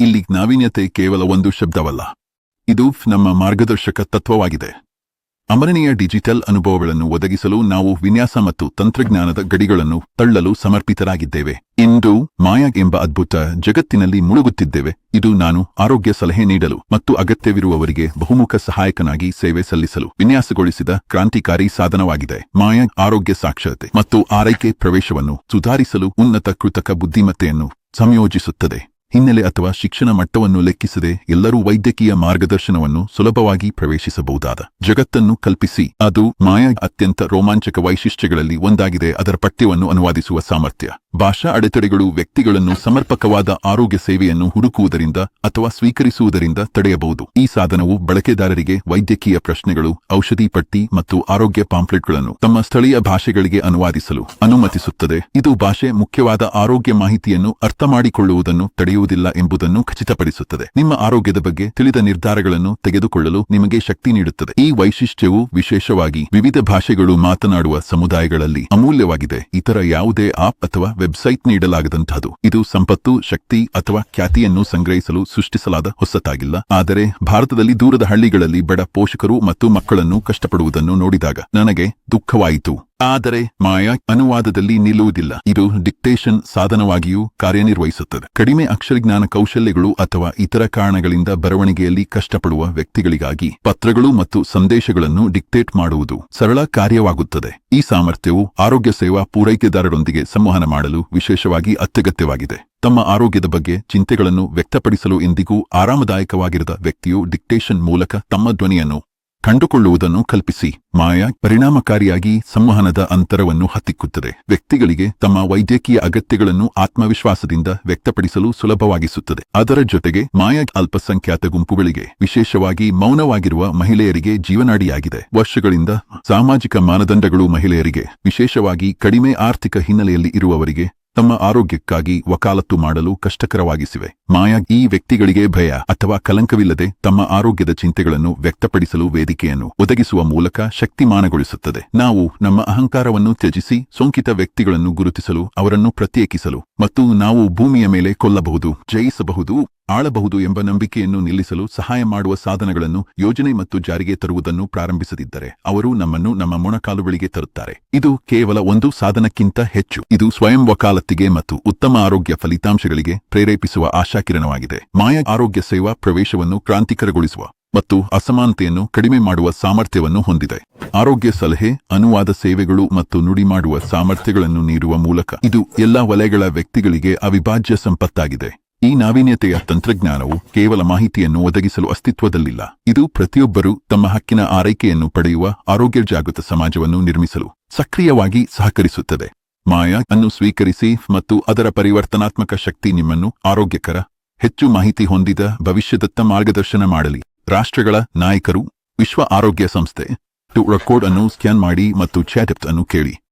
ಇಲ್ಲಿ ನಾವೀನ್ಯತೆ ಕೇವಲ ಒಂದು ಶಬ್ದವಲ್ಲ. ಇದು ನಮ್ಮ ಮಾರ್ಗದರ್ಶಕ ತತ್ವವಾಗಿದೆ. ಅಮರಣೀಯ ಡಿಜಿಟಲ್ ಅನುಭವಗಳನ್ನು ಒದಗಿಸಲು ನಾವು ವಿನ್ಯಾಸ ಮತ್ತು ತಂತ್ರಜ್ಞಾನದ ಗಡಿಗಳನ್ನು ತಳ್ಳಲು ಸಮರ್ಪಿತರಾಗಿದ್ದೇವೆ. ಇಂದು ಮಾಯಾ ಎಂಬ ಅದ್ಭುತ ಜಗತ್ತಿನಲ್ಲಿ ಮುಳುಗುತ್ತಿದ್ದೇವೆ. ಇದು ನಾನು ಆರೋಗ್ಯ ಸಲಹೆ ನೀಡಲು ಮತ್ತು ಅಗತ್ಯವಿರುವವರಿಗೆ ಬಹುಮುಖ ಸಹಾಯಕನಾಗಿ ಸೇವೆ ಸಲ್ಲಿಸಲು ವಿನ್ಯಾಸಗೊಳಿಸಿದ ಕ್ರಾಂತಿಕಾರಿ ಸಾಧನವಾಗಿದೆ. ಮಾಯಾ ಆರೋಗ್ಯ ಸಾಕ್ಷರತೆ ಮತ್ತು ಆರೈಕೆ ಪ್ರವೇಶವನ್ನು ಸುಧಾರಿಸಲು ಉನ್ನತ ಕೃತಕ ಬುದ್ಧಿಮತ್ತೆಯನ್ನು ಸಂಯೋಜಿಸುತ್ತದೆ. ಹಿನ್ನೆಲೆ ಅಥವಾ ಶಿಕ್ಷಣ ಮಟ್ಟವನ್ನು ಲೆಕ್ಕಿಸದೆ ಎಲ್ಲರೂ ವೈದ್ಯಕೀಯ ಮಾರ್ಗದರ್ಶನವನ್ನು ಸುಲಭವಾಗಿ ಪ್ರವೇಶಿಸಬಹುದಾದ ಜಗತ್ತನ್ನು ಕಲ್ಪಿಸಿ. ಅದು ಮಾಯಾ ಅತ್ಯಂತ ರೋಮಾಂಚಕ ವೈಶಿಷ್ಟ್ಯಗಳಲ್ಲಿ ಒಂದಾಗಿದೆ. ಅದರ ಪಠ್ಯವನ್ನು ಅನುವಾದಿಸುವ ಸಾಮರ್ಥ್ಯ. ಭಾಷಾ ಅಡೆತಡೆಗಳು ವ್ಯಕ್ತಿಗಳನ್ನು ಸಮರ್ಪಕವಾದ ಆರೋಗ್ಯ ಸೇವೆಯನ್ನು ಹುಡುಕುವುದರಿಂದ ಅಥವಾ ಸ್ವೀಕರಿಸುವುದರಿಂದ ತಡೆಯಬಹುದು. ಈ ಸಾಧನವು ಬಳಕೆದಾರರಿಗೆ ವೈದ್ಯಕೀಯ ಪ್ರಶ್ನೆಗಳು, ಔಷಧಿ ಪಟ್ಟಿ ಮತ್ತು ಆರೋಗ್ಯ ಪಾಂಪ್ಲೆಟ್ಗಳನ್ನು ತಮ್ಮ ಸ್ಥಳೀಯ ಭಾಷೆಗಳಿಗೆ ಅನುವಾದಿಸಲು ಅನುಮತಿಸುತ್ತದೆ. ಇದು ಭಾಷೆ ಮುಖ್ಯವಾದ ಆರೋಗ್ಯ ಮಾಹಿತಿಯನ್ನು ಅರ್ಥಮಾಡಿಕೊಳ್ಳುವುದನ್ನು ತಡೆಯುವುದಿಲ್ಲ ಎಂಬುದನ್ನು ಖಚಿತಪಡಿಸುತ್ತದೆ. ನಿಮ್ಮ ಆರೋಗ್ಯದ ಬಗ್ಗೆ ತಿಳಿದ ನಿರ್ಧಾರಗಳನ್ನು ತೆಗೆದುಕೊಳ್ಳಲು ನಿಮಗೆ ಶಕ್ತಿ ನೀಡುತ್ತದೆ. ಈ ವೈಶಿಷ್ಟ್ಯವು ವಿಶೇಷವಾಗಿ ವಿವಿಧ ಭಾಷೆಗಳು ಮಾತನಾಡುವ ಸಮುದಾಯಗಳಲ್ಲಿ ಅಮೂಲ್ಯವಾಗಿದೆ. ಇತರ ಯಾವುದೇ ಆಪ್ ಅಥವಾ ವೆಬ್ಸೈಟ್ ನೀಡಲಾಗದಂತಹದು ಇದು ಸಂಪತ್ತು, ಶಕ್ತಿ ಅಥವಾ ಖ್ಯಾತಿಯನ್ನು ಸಂಗ್ರಹಿಸಲು ಸೃಷ್ಟಿಸಲಾದ ಹೊಸತಾಗಿಲ್ಲ. ಆದರೆ ಭಾರತದಲ್ಲಿ ದೂರದ ಹಳ್ಳಿಗಳಲ್ಲಿ ಬಡ ಪೋಷಕರು ಮತ್ತು ಮಕ್ಕಳನ್ನು ಕಷ್ಟಪಡುವುದನ್ನು ನೋಡಿದಾಗ ನನಗೆ ದುಃಖವಾಯಿತು. ಆದರೆ ಮಾಯಾ ಅನುವಾದದಲ್ಲಿ ನಿಲ್ಲುವುದಿಲ್ಲ. ಇದು ಡಿಕ್ಟೇಷನ್ ಸಾಧನವಾಗಿಯೂ ಕಾರ್ಯನಿರ್ವಹಿಸುತ್ತದೆ. ಕಡಿಮೆ ಅಕ್ಷರಜ್ಞಾನ ಕೌಶಲ್ಯಗಳು ಅಥವಾ ಇತರ ಕಾರಣಗಳಿಂದ ಬರವಣಿಗೆಯಲ್ಲಿ ಕಷ್ಟಪಡುವ ವ್ಯಕ್ತಿಗಳಿಗಾಗಿ ಪತ್ರಗಳು ಮತ್ತು ಸಂದೇಶಗಳನ್ನು ಡಿಕ್ಟೇಟ್ ಮಾಡುವುದು ಸರಳ ಕಾರ್ಯವಾಗುತ್ತದೆ. ಈ ಸಾಮರ್ಥ್ಯವು ಆರೋಗ್ಯ ಸೇವಾ ಪೂರೈಕೆದಾರರೊಂದಿಗೆ ಸಂವಹನ ಮಾಡಲು ವಿಶೇಷವಾಗಿ ಅತ್ಯಗತ್ಯವಾಗಿದೆ. ತಮ್ಮ ಆರೋಗ್ಯದ ಬಗ್ಗೆ ಚಿಂತೆಗಳನ್ನು ವ್ಯಕ್ತಪಡಿಸಲು ಎಂದಿಗೂ ಆರಾಮದಾಯಕವಾಗಿರದ ವ್ಯಕ್ತಿಯು ಡಿಕ್ಟೇಷನ್ ಮೂಲಕ ತಮ್ಮ ಧ್ವನಿಯನ್ನು ಕಂಡುಕೊಳ್ಳುವುದನ್ನು ಕಲ್ಪಿಸಿ. ಮಾಯಾ ಪರಿಣಾಮಕಾರಿಯಾಗಿ ಸಂವಹನದ ಅಂತರವನ್ನು ಹತ್ತಿಕ್ಕುತ್ತದೆ. ವ್ಯಕ್ತಿಗಳಿಗೆ ತಮ್ಮ ವೈದ್ಯಕೀಯ ಅಗತ್ಯಗಳನ್ನು ಆತ್ಮವಿಶ್ವಾಸದಿಂದ ವ್ಯಕ್ತಪಡಿಸಲು ಸುಲಭವಾಗಿಸುತ್ತದೆ. ಅದರ ಜೊತೆಗೆ ಮಾಯಾ ಅಲ್ಪಸಂಖ್ಯಾತ ಗುಂಪುಗಳಿಗೆ ವಿಶೇಷವಾಗಿ ಮೌನವಾಗಿರುವ ಮಹಿಳೆಯರಿಗೆ ಜೀವನಾಡಿಯಾಗಿದೆ. ವರ್ಷಗಳಿಂದ ಸಾಮಾಜಿಕ ಮಾನದಂಡಗಳು ಮಹಿಳೆಯರಿಗೆ ವಿಶೇಷವಾಗಿ ಕಡಿಮೆ ಆರ್ಥಿಕ ಹಿನ್ನೆಲೆಯಲ್ಲಿ ಇರುವವರಿಗೆ ತಮ್ಮ ಆರೋಗ್ಯಕ್ಕಾಗಿ ವಕಾಲತ್ತು ಮಾಡಲು ಕಷ್ಟಕರವಾಗಿಸಿವೆ. ಮಾಯಾ ಈ ವ್ಯಕ್ತಿಗಳಿಗೆ ಭಯ ಅಥವಾ ಕಲಂಕವಿಲ್ಲದೆ ತಮ್ಮ ಆರೋಗ್ಯದ ಚಿಂತೆಗಳನ್ನು ವ್ಯಕ್ತಪಡಿಸಲು ವೇದಿಕೆಯನ್ನು ಒದಗಿಸುವ ಮೂಲಕ ಶಕ್ತಿಮಾನಗೊಳಿಸುತ್ತದೆ. ನಾವು ನಮ್ಮ ಅಹಂಕಾರವನ್ನು ತ್ಯಜಿಸಿ ಸೋಂಕಿತ ವ್ಯಕ್ತಿಗಳನ್ನು ಗುರುತಿಸಲು ಅವರನ್ನು ಪ್ರತ್ಯೇಕಿಸಲು ಮತ್ತು ನಾವು ಭೂಮಿಯ ಮೇಲೆ ಕೊಲ್ಲಬಹುದು, ಜಯಿಸಬಹುದು. ಆಳಬಹುದು ಎಂಬ ನಂಬಿಕೆಯನ್ನು ನಿಲ್ಲಿಸಲು ಸಹಾಯ ಮಾಡುವ ಸಾಧನಗಳನ್ನು ಯೋಜನೆ ಮತ್ತು ಜಾರಿಗೆ ತರುವುದನ್ನು ಪ್ರಾರಂಭಿಸದಿದ್ದರೆ ಅವರು ನಮ್ಮನ್ನು ನಮ್ಮ ಮೊಣಕಾಲುಗಳಿಗೆ ತರುತ್ತಾರೆ. ಇದು ಕೇವಲ ಒಂದು ಸಾಧನಕ್ಕಿಂತ ಹೆಚ್ಚು. ಇದು ಸ್ವಯಂ ವಕಾಲತ್ತಿಗೆ ಮತ್ತು ಉತ್ತಮ ಆರೋಗ್ಯ ಫಲಿತಾಂಶಗಳಿಗೆ ಪ್ರೇರೇಪಿಸುವ ಆಶಾಕಿರಣವಾಗಿದೆ. ಮಾಯ ಆರೋಗ್ಯ ಸೇವಾ ಪ್ರವೇಶವನ್ನು ಕ್ರಾಂತಿಕರಗೊಳಿಸುವ ಮತ್ತು ಅಸಮಾನತೆಯನ್ನು ಕಡಿಮೆ ಮಾಡುವ ಸಾಮರ್ಥ್ಯವನ್ನು ಹೊಂದಿದೆ. ಆರೋಗ್ಯ ಸಲಹೆ, ಅನುವಾದ ಸೇವೆಗಳು ಮತ್ತು ನುಡಿ ಮಾಡುವ ಸಾಮರ್ಥ್ಯಗಳನ್ನು ನೀಡುವ ಮೂಲಕ ಇದು ಎಲ್ಲಾ ವಲಯಗಳ ವ್ಯಕ್ತಿಗಳಿಗೆ ಅವಿಭಾಜ್ಯ ಸಂಪತ್ತಾಗಿದೆ. ಈ ನಾವೀನ್ಯತೆಯ ತಂತ್ರಜ್ಞಾನವು ಕೇವಲ ಮಾಹಿತಿಯನ್ನು ಒದಗಿಸಲು ಅಸ್ತಿತ್ವದಲ್ಲಿಲ್ಲ. ಇದು ಪ್ರತಿಯೊಬ್ಬರೂ ತಮ್ಮ ಹಕ್ಕಿನ ಆರೈಕೆಯನ್ನು ಪಡೆಯುವ ಆರೋಗ್ಯ ಜಾಗೃತ ಸಮಾಜವನ್ನು ನಿರ್ಮಿಸಲು ಸಕ್ರಿಯವಾಗಿ ಸಹಕರಿಸುತ್ತದೆ. ಮಾಯಾ ಅನ್ನು ಸ್ವೀಕರಿಸಿ ಮತ್ತು ಅದರ ಪರಿವರ್ತನಾತ್ಮಕ ಶಕ್ತಿ ನಿಮ್ಮನ್ನು ಆರೋಗ್ಯಕರ, ಹೆಚ್ಚು ಮಾಹಿತಿ ಹೊಂದಿದ ಭವಿಷ್ಯದತ್ತ ಮಾರ್ಗದರ್ಶನ ಮಾಡಲಿ. ರಾಷ್ಟ್ರಗಳ ನಾಯಕರು, ವಿಶ್ವ ಆರೋಗ್ಯ ಸಂಸ್ಥೆ ಟು ರೆಕಾರ್ಡ್ ಅನ್ನು ಸ್ಕ್ಯಾನ್ ಮಾಡಿ ಮತ್ತು ಚಾಟಿಪ್ಟ್ ಅನ್ನು ಕೇಳಿ.